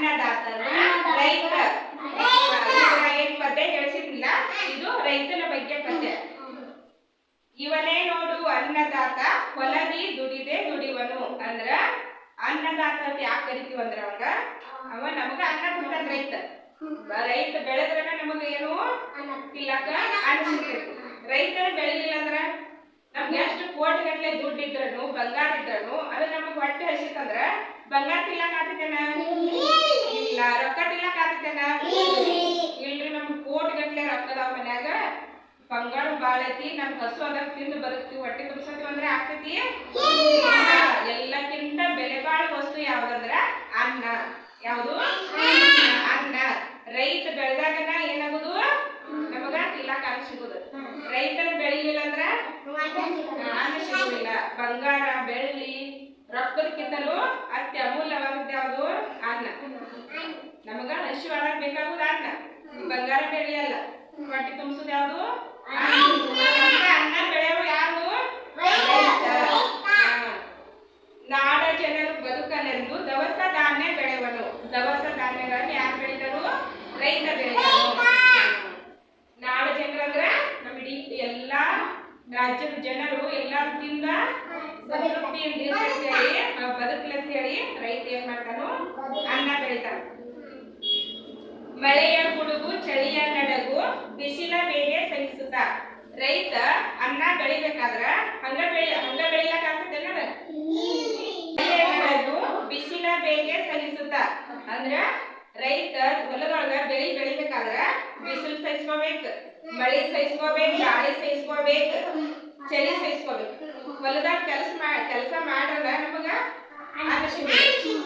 ಅನ್ನದಾತನು ರೈತ ಏನ್ ಪದ್ಯ ಹೇಳ್ಸಿದ್ನಿಲ್ಲ ಇದು ರೈತನ ಬಗ್ಗೆ ಪದ್ಯ. ಇವನೇ ನೋಡು ಅನ್ನದಾತ. ಹೊಲದಿ ದುಡಿದೆ ದುಡಿವನು. ಅಂದ್ರ ಅನ್ನದಾತ ಅಂತ ಯಾಕೆ ಕರಿತೀವಿ ಅಂದ್ರ ಅವಾಗ? ಅವ ನಮಗ ಅನ್ನ ಕೊಡ್ತಾನ ರೈತ. ರೈತ ಬೆಳೆದ್ರನ ನಮಗ ಏನು? ತಿನ್ನಕ ಅನ್ನ ಸಿಗ್ತೈತಿ ರೈತ ಬೆಳಿಲಿಲ್ಲ ಅಂದ್ರ ನಮ್ಗೆ ಎಷ್ಟು ಕೋಟಿ ಗಟ್ಟಲೆ ದುಡ್ಡು ಇದ್ರನು ಬಂಗಾರ ಇದ್ರನು ಅದು ನಮಗ್ ಹೊಟ್ಟೆ ಹಸಿತಂದ್ರ ಬಂಗಾರ ತಿಲ್ಲಕ ಆಗ್ತೈತೆ ತಿನ್ನಕ್ ಇಲ್ರಿ. ನಮ್ಮ ಕೋಟ್ ಗಟ್ಲೆ ರೊಕ್ಕ ಅದಾವ ಮನ್ಯಾಗ. ಬಂಗಾರ ಬಾಳ ಐತಿ ನಮ್ ಹಸು ಅದಕ್ಕೆ ತಿಂದು ಬದುಕ್ತಿವಿ ಹೊಟ್ಟೆ ತುಂಬಿಸತ್ತೀವಿ ಅಂದ್ರೆ ಆಗ್ತೈತಿ. ಎಲ್ಲಕ್ಕಿಂತ ಬೆಲೆ ಬಾಳ ವಸ್ತು ಯಾವ್ದಂದ್ರ ಅನ್ನ. ಯಾವುದು? ಅನ್ನ. ರೈತ ಬೆಳೆದಾಗನ ಏನಾಗುದು? ನಮಗ ತಿನ್ನಕ್ ಅನ್ನ ಸಿಗುದು. ರೈತನ ಬೆಳಿಲಿಲ್ಲ ಅಂದ್ರ? ಅನ್ನ ಸಿಗುದಿಲ್ಲ. ಬಂಗಾರ ಬೆಳ್ಳಿ ರೊಕ್ಕದಕ್ಕಿಂತಲೂ ಅತ್ಯಮೂಲ್ಯವಾದ ಒಳಗ್ ಬೇಕಾಗುದು ಅನ್ನ. ಬಂಗಾರ ಬೆಳ್ಳಿ ಅಲ್ಲ. ಹೊಟ್ಟೆ ತುಂಬಿಸೋದು ಯಾವುದು? ಅನ್ನ. ಬೆಳೆಯೋರು ಬೆಳೆಯೋ ಯಾರು ನಾಡ ಜನರು ಬದುಕಲೆಂದು ದವಸ ಧಾನ್ಯ ಬೆಳೆವನು ದವಸ ಧಾನ್ಯಗಳನ್ನು ಯಾರು ಬೆಳೀತಾರು? ರೈತ ಬೆಳಿತಾನು ನಾಡ ಜನರು ಅಂದ್ರೆ ನಮ್ಮ ಇಡೀ ಎಲ್ಲಾ ರಾಜ್ಯದ ಜನರು ಎಲ್ಲಾರು ಬದುಕಲಿ ಅಂತ ಹೇಳಿ ಆ, ಬದುಕ್ಲಿ ಅಂತ ಹೇಳಿ ರೈತ ಏನ್ ಮಾಡ್ತಾನು? ಅನ್ನ ಬೆಳಿತಾನ. ಮಳೆಯ ಗುಡುಗು, ಚಳಿಯ ನಡಗು, ಬಿಸಿಲ ಬೇಗೆ ಸಹಿಸುತ್ತ. ರೈತ ಅನ್ನ ಬೆಳಿಬೇಕಾದ್ರ ಹಂಗ ಬೆಳಿ, ಹಂಗ ಬೆಳಿಲಕ್ ಆಗ್ತದೇನ ಬಿಸಿಲ ಬೇಗೆ ಸಹಿಸುತ್ತ. ಅಂದ್ರ ರೈತ ಹೊಲದೊಳಗ ಬೆಳಿ ಬೆಳಿಬೇಕಾದ್ರ ಬಿಸಿಲು ಸಹಿಸ್ಕೋಬೇಕು, ಮಳಿ ಸಹಿಸ್ಕೋಬೇಕು, ಗಾಳಿ ಸಹಿಸ್ಕೋಬೇಕು, ಚಳಿ ಸಹಿಸ್ಕೋಬೇಕು. ಹೊಲದಾಗ ಕೆಲಸ ಮಾ, ಕೆಲಸ ಮಾಡ್ರಲ್ಲ ನಮಗ.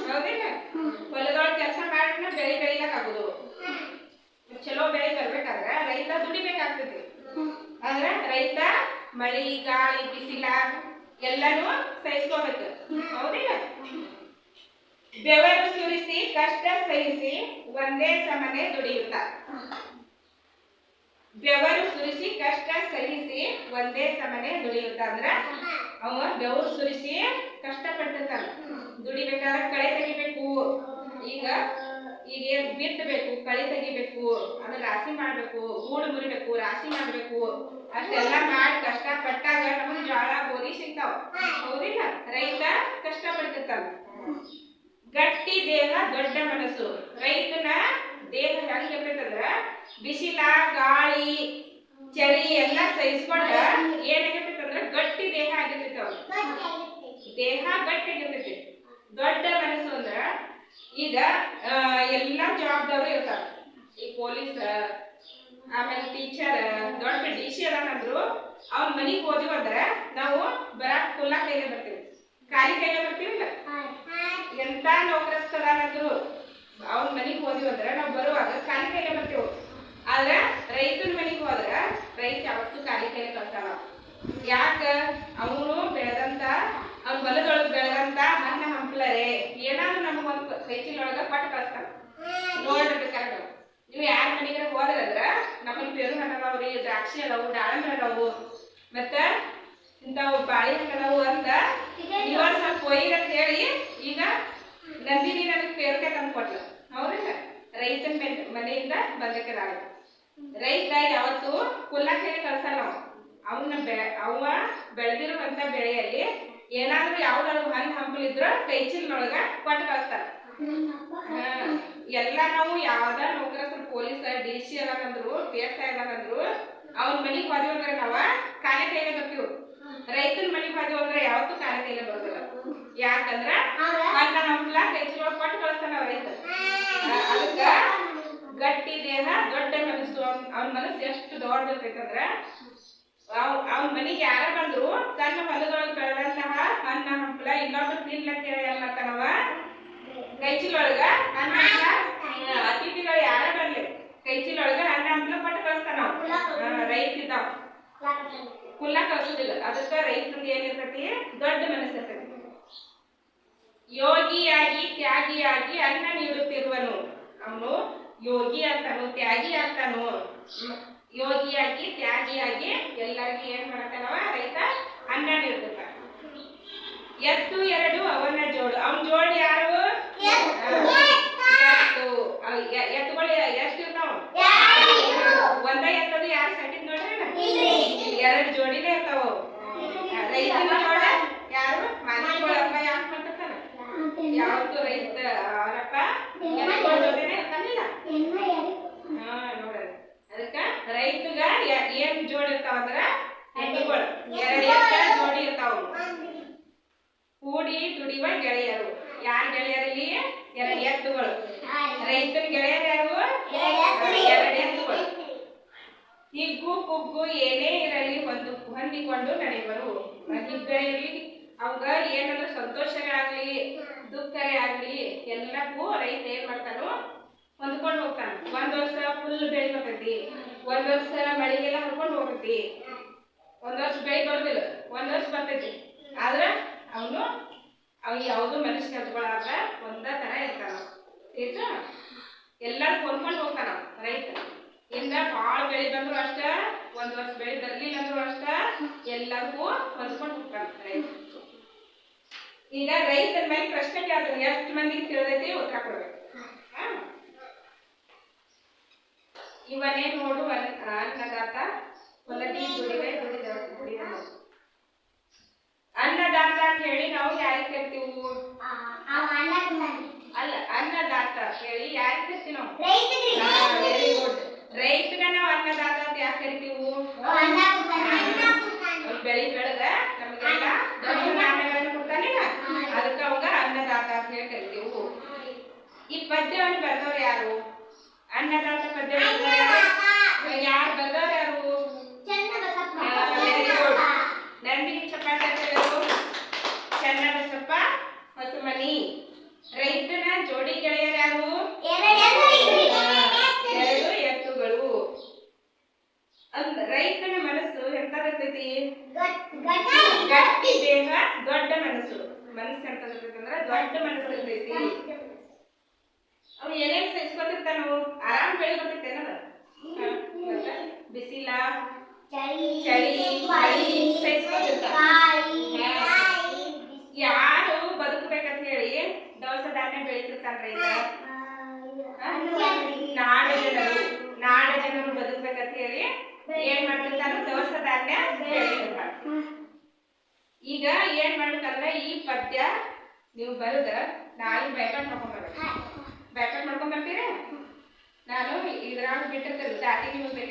ಹೌದಿಲ್ಲ ಹೊಲದೊಳಗ ಕೆಲಸ ಮಾಡ್ರ ಬೆಳಿ ಬೆಳಿಲಕ್ ಆಗುದು ರೈತ ದುಡಿಬೇಕಾಗ್ತೈತಿ ಅಂದ್ರ ರೈತ ಮಳಿ ಗಾಳಿ ಬಿಸಿಲ, ಎಲ್ಲಾನು ಸಹಿಸ್ಕೋಬೇಕು. ಹೌದಿಲ್ಲ? ಬೆವರು ಸುರಿಸಿ, ಕಷ್ಟ ಸಹಿಸಿ, ಒಂದೇ ಸಮನೆ ದುಡಿಯುತ್ತ. ಬೆವರು ಸುರಿಸಿ, ಕಷ್ಟ ಸಹಿಸಿ, ಒಂದೇ ಸಮನೆ ದುಡಿಯುತ್ತ ಅಂದ್ರ ಅವ ಬೆವರು ಸುರಿಸಿ ಕಷ್ಟ ಪಡ್ತಿರ್ತಾನ ದುಡಿಬೇಕಾದ್ರೆ ಕಳೆ ತೆಗಿಬೇಕು. ಈಗ ಈಗ ಏನ್ ಬಿತ್ತಬೇಕು ಕಳಿ ತೆಗಿಬೇಕು ಅದನ್ನ ರಾಶಿ ಮಾಡ್ಬೇಕು ಗೂಡು ಮುರಿಬೇಕು ರಾಶಿ ಮಾಡ್ಬೇಕು ಅಷ್ಟೆಲ್ಲ ಮಾಡಿ ಕಷ್ಟ ಪಟ್ಟಾಗ ನಮಗ್ ಜ್ವಾಳ ಗೋಧಿ ಸಿಗ್ತಾವ. ಹೌದಿಲ್ಲ? ರೈತ ಕಷ್ಟ ಪಡ್ತಿರ್ತಾನ ಗಟ್ಟಿ ದೇಹ ದೊಡ್ಡ ಮನಸ್ಸು. ರೈತನ ದೇಹ ಹೆಂಗ್ ಇರ್ತೈತಂದ್ರ ಬಿಸಿಲ ಗಾಳಿ ಚಳಿ ಎಲ್ಲ ಸಹಿಸ್ಕೊಂಡ ಏನಾಗಿರ್ತೈತಂದ್ರ ಗಟ್ಟಿ ದೇಹ ಆಗಿರ್ತೈತಿ. ದೇಹ ಗಟ್ಟಿ ಆಗಿರ್ತೈತಿ. ದೊಡ್ಡ ಮನಸ್ಸು ಅಂದ್ರ ಈಗ ಎಲ್ಲ ಜವಾಬ್ದಾರಿ ಇರ್ತಾವ ಈ ಪೊಲೀಸ್ ಆಮೇಲೆ ಟೀಚರ್ ದೊಡ್ಡ ಡಿ ಸಿ ಅದಾನಂದ್ರು ಅವ್ನ ಮನೆಗೆ ಹೋದ್ವಿ ಅಂದ್ರ ನಾವು ಬರಾಕ್ ಕುಲ್ಲ ಕೈಲೇ ಬರ್ತೀವಿ. ಖಾಲಿ ಕೈಲೇ ಬರ್ತೀವಿಲ್ಲ ಎಂತ ನೌಕರಸ್ಥರಾನಂದ್ರು ಅವ್ನ ಮನಿಗ್ ಹೋದ್ವಿ ಅಂದ್ರ ನಾವು ಬರುವಾಗ ಖಾಲಿ ಕೈಲೇ ಬರ್ತೀವಿ. ಆದ್ರೆ ರೈತನ ಮನೆಗೆ ಹೋದ್ರೆ ರೈತ ಯಾವತ್ತೂ ಖಾಲಿ ಕೈಲೇ ಬರ್ತಾನ. ಯಾಕ? ಅವನು ಬೆಳೆದಂತ, ಅವ್ನ ಹಂಪ್ಲರೆ ಏನಾದ್ರು ನಮಗೊಂದು ಒಳಗೆ ಕೊಟ್ಟು ಕಳಿಸ್ತಾನ. ನೋಡ್ರಿ ಬೇಕಾದ್ರೆ ನೀವು ಯಾರ ಮನೆಗೆ ಹೋದ್ರಂದ್ರ ನಮ್ಮಲ್ಲಿ ಪೇರು ಹಣ್ಣು ರೀ ದ್ರಾಕ್ಷಿ ಅದಾವು, ದಾಳಿಂಬೆ ಅದಾವು. ಮತ್ತ ಇಂಥವು ಬಾಳೆಹಣ್ಣು ಅದಾವು ಅಂತ ಇವಾಗ ಸ್ವಲ್ಪ ಒಯ್ಯಿರ ಅಂತ ಹೇಳಿ ಈಗ ನಂದಿನಿ ನನಗೆ ಪೇರುಕಾಯಿ ತಂದು ಕೊಟ್ಲು. ಹೌದಿಲ್ಲ ರೈತನ ಮನೆ- ಮನೆಯಿಂದ ಬಂದಕ್ಕೆ ರಾಗ ರೈತ ಯಾವತ್ತು ಕುಲ್ಲಕ್ಕೆ ಕಳ್ಸಲ್ಲ ಅವ ಅವನ್ನ ಬೆಳೆ ಅವ ಬೆಳೆದಿರುವಂತ ಬೆಳೆಯಲ್ಲಿ ಏನಾದ್ರೂ ಯಾವ್ದಾದ್ರು ಹಣ್ಣು ಹಂಪಲಿದ್ರ ಕೈ ಚೀಲನೊಳಗ ಕೊಟ್ಟು ಕಳಿಸ್ತಾರ. ಎಲ್ಲ ನಾವು ಯಾವ್ದ ನೌಕರಸ್ಥರು ಪೊಲೀಸ್ ಡಿ ಸಿ ಅದಾಗಂದ್ರು, ಪಿ ಎಸ್ ಐ ಅದಾಗಂದ್ರು, ಅವ್ರ ಮನಿಗ್ ಹೋದ್ವಿ ಅಂದ್ರೆ ನಾವ ಕಾಲೆ ಕೈಲೇ ಬರ್ತೀವಿ. ರೈತನ ಮನಿಗ್ ಹೋದ್ವಿ ಅಂದ್ರೆ ಯಾವತ್ತೂ ಕಾಲೆ ಕೈಲೇ ಬರೋದಿಲ್ಲ ಯಾಕಂದ್ರ ಅನ್ನ ಹಂಪ್ಲ ಕೈ ಚೀಲ ಕೊಟ್ಟು ಕಳಿಸ್ತಾನ ರೈತ ಅದಕ್ಕ ಗಟ್ಟಿ ದೇಹ ದೊಡ್ಡ ಮನಸ್ಸು, ಅವ್ನ್ ಮನಸ್ಸು ಎಷ್ಟು ದೊಡ್ಡದಿರ್ತೈತಂದ್ರ, ಅವ್, ಅವ್ನ ಮನಿಗೆ ಯಾರ ಬಂದ್ರು ತನ್ನ ಹೊಲದೊಳಗೆ ಹಂಪಲ ಇನ್ನೊಬ್ರು ತಿನ್ಲಂತ ಹೇಳಿ ಏನ್ ಮಾಡ್ತಾನವ ಕೈಚೀಲೊಳಗ ಅನ್ನ ಅತಿಥಿಗಳು ಯಾರ ಬರ್ಲಿ? ಕೈಚೀಲೊಳಗ ಅನ್ನ ಹಂಪ್ಲ ಪಟ್ಟು ಕಳಿಸ್ತಾನ. ರೈತ ಇದ್ದಾವ. ಕುಲ್ಲ ಕಳಿಸೋದಿಲ್ಲ. ಅದಕ್ಕ ರೈತಂದು ಏನಿರ್ತತಿ? ದೊಡ್ಡ ಮನಸ್ಸು ಇರ್ತೈತಿ. ಯೋಗಿಯಾಗಿ ತ್ಯಾಗಿಯಾಗಿ ಅನ್ನ ನೀಡುತ್ತಿರುವನು. ಅವನು ಯೋಗಿ ಅಂತಾನು ತ್ಯಾಗಿ ಅಂತಾನು. ಯೋಗಿಯಾಗಿ ತ್ಯಾಗಿಯಾಗಿ ಎಲ್ಲರಿಗೂ ಏನ್ ಮಾಡ್ತಾನವ ರೈತ ಅನ್ನ ನೀಡ್ತಿರ್ತಾನ. ಎತ್ತು ಎರಡು ಅವನ ಜೋಡು. ಅವನ ಜೋಡಿ ಯಾರು? ಎತ್ತು. ಎತ್ತುಗಳು ಎಷ್ಟು ಇರ್ತಾವ? ಒಂದ ಎತ್ತದು ಯಾರು ಸಟ್ಟಿದ್ ನೋಡ್ರಿ ಎರಡು ಜೋಡಿನೇ ಇರ್ತಾವ ಕೂಡಿ ತುಡಿಯುವ ಗೆಳೆಯರು. ಯಾರ ಗೆಳೆಯರಲ್ಲಿ? ಎರಡು ಎತ್ತುಗಳು. ರೈತರ ಗೆಳೆಯರು ಯಾರು? ಎರಡು ಎತ್ತುಗಳು. ಹಿಗ್ಗು ಕುಗ್ಗು ಏನೇ ಇರಲಿ ಒಂದು ಹೊಂದಿಕೊಂಡು ನಡೆಯುವರು. ಹಿಗ್ಗಳಿರಲಿ ಅವಾಗ ಏನಾದ್ರು ಸಂತೋಷವೇ ಆಗ್ಲಿ ದುಃಖರೇ ಆಗ್ಲಿ ಎಲ್ಲಕ್ಕೂ ರೈತ ಏನ್ ಮಾಡ್ತಾನೋ ಹೊಂದ್ಕೊಂಡು ಹೋಗ್ತಾನ. ಒಂದ್ ವರ್ಷ ಫುಲ್ ಬೆಳಿ ಬರ್ತೈತಿ ಒಂದ್ ವರ್ಷ ಮಳಿಗೆಲ್ಲ ಹರ್ಕೊಂಡು ಹೋಗ್ತೈತಿ ಒಂದ್ ವರ್ಷ ಬೆಳಿ ಬರೋದಿಲ್ಲ. ಒಂದ್ ವರ್ಷ ಬರ್ತೈತಿ. ಆದ್ರ ಅವನು ಅವ್ ಯಾವುದು ಮನುಷ್ಯ ಹತ್ಕೊಳಾರ್ದ ಒಂದೇ ತರ ಇರ್ತಾರ ಆಯ್ತಾ ಎಲ್ಲಾರು ಕೊಂಡ್ಕೊಂಡು ಹೋಗ್ತಾನ ಅವ, ರೈತ ಇಂದ ಭಾಳ ಬೆಳಿ ಬಂದ್ರು ಅಷ್ಟ ಒಂದ್ ವರ್ಷ ಬೆಳಿ ಬರ್ಲಿಲ್ಲ ಅಂದ್ರು ಅಷ್ಟ ಎಲ್ಲರಿಗೂ ಹೊಂದ್ಕೊಂಡು ಹೋಗ್ತಾನ ರೈತ ಈಗ ರೈತರ ಮೇಲೆ ಪ್ರಶ್ನೆ ಕೇಳ್ತಾನೆ ಎಷ್ಟು ಮಂದಿಗೆ ತಿಳಿದೈತಿ ಉತ್ತರ ಕೊಡ್ಬೇಕು? ಇವನೇ ನೋಡು ಅನ್ನ- ಅನ್ನದಾತ ಹೊಲದಿ ದುಡಿದ ದುಡಿದವ ಅನ್ನದಾತ ಅಂತ ಹೇಳಿ ನಾವು ಯಾರಿಗೆ ಕರಿತೀವಿ ಅಲ್ಲ ಅನ್ನದಾತ ಹೇಳಿ ಯಾರಿಗೆ ಕರಿತೀವಿ ನಾವು ವೆರಿ ಗುಡ್ ರೈತಗ ನಾವು ಅನ್ನದಾತ ಅಂತ ಯಾಕೆ ಕರಿತೀವಿ ಅವ್ನ್ ಬೆಳಿ ಬೆಳೆದ ನಮಗೆಲ್ಲ ದೊಡ್ಡ ನಾಣ್ಯಗಳನ್ನು ಕೊಡ್ತಾನಿಲ್ಲ ಅದಕ್ಕೆ ಅವಾಗ ಅನ್ನದಾತ ಅಂತ ಹೇಳಿ ಕರಿತೀವಿ ಈ ಪದ್ಯವನ್ನು ಬರೆದವ್ರು ಯಾರು ಅನ್ನದಾತ ಪದ್ಯ ಯಾರು ಬರೆದವ್ರು ಯಾರು ವೆರಿ ಗುಡ್ ನಂದಿನಿ ಚಪಾತಿ ಹಾಕಿರೋರು ಚನ್ನಬಸಪ್ಪ ಹೊಸಮನಿ ರೈತನ ಜೋಡಿ ಗೆಳೆಯರು ಯಾರು ಎರಡು ಎತ್ತುಗಳು ಅಂದ್ ರೈತನ ಮನಸ್ಸು ಎಂತದಿರ್ತೈತಿ ಗಟ್ಟಿ. ದೇಹ ದೊಡ್ಡ ಮನಸ್ಸು. ಮನಸ್ಸು ಎಂತದಿರ್ತೈತಿ ಅಂದ್ರೆ ದೊಡ್ಡ ಮನಸ್ಸು ಇರ್ತೈತಿ. ಅವು ಏನೇನ್ ಸಹಿಸ್ಕೊತಿರ್ತಾನು ಆರಾಮ್ ಬೆಳಿ ಬಿಸಿಲ ಚಳಿ ಮಳಿ ಯಾರು ಬದುಕಬೇಕಂತ ಹೇಳಿ ದವಸ ಧಾನ್ಯ ಬೆಳಿತಿರ್ತಾನ ರೈತ ನಾಡ ಜನರು ನಾಡ ಜನರು ಬದುಕಬೇಕಂತ ಹೇಳಿ ಏನ್ ಬೆಳಿತಿರ್ತಾನ ಈಗ ಏನ್ ಮಾಡ್ಬೇಕಂದ್ರೆ ಈ ಪದ್ಯ ನೀವು ಬರೆದ ನಾಳೆ ಬೈಪಾಟ್ ಮಾಡ್ಕೊಂಡ್ ಬರ್ಬೇಕು. ಬೈಪಾಟ್ ಮಾಡ್ಕೊಂಡ್ ಬರ್ತೀರಾ? ನಾನು ಇದ್ರಾಗ ಬಿಟ್ಟಿರ್ತೀನಿ ಜಾತಿ ಬೇಕಾಗಿ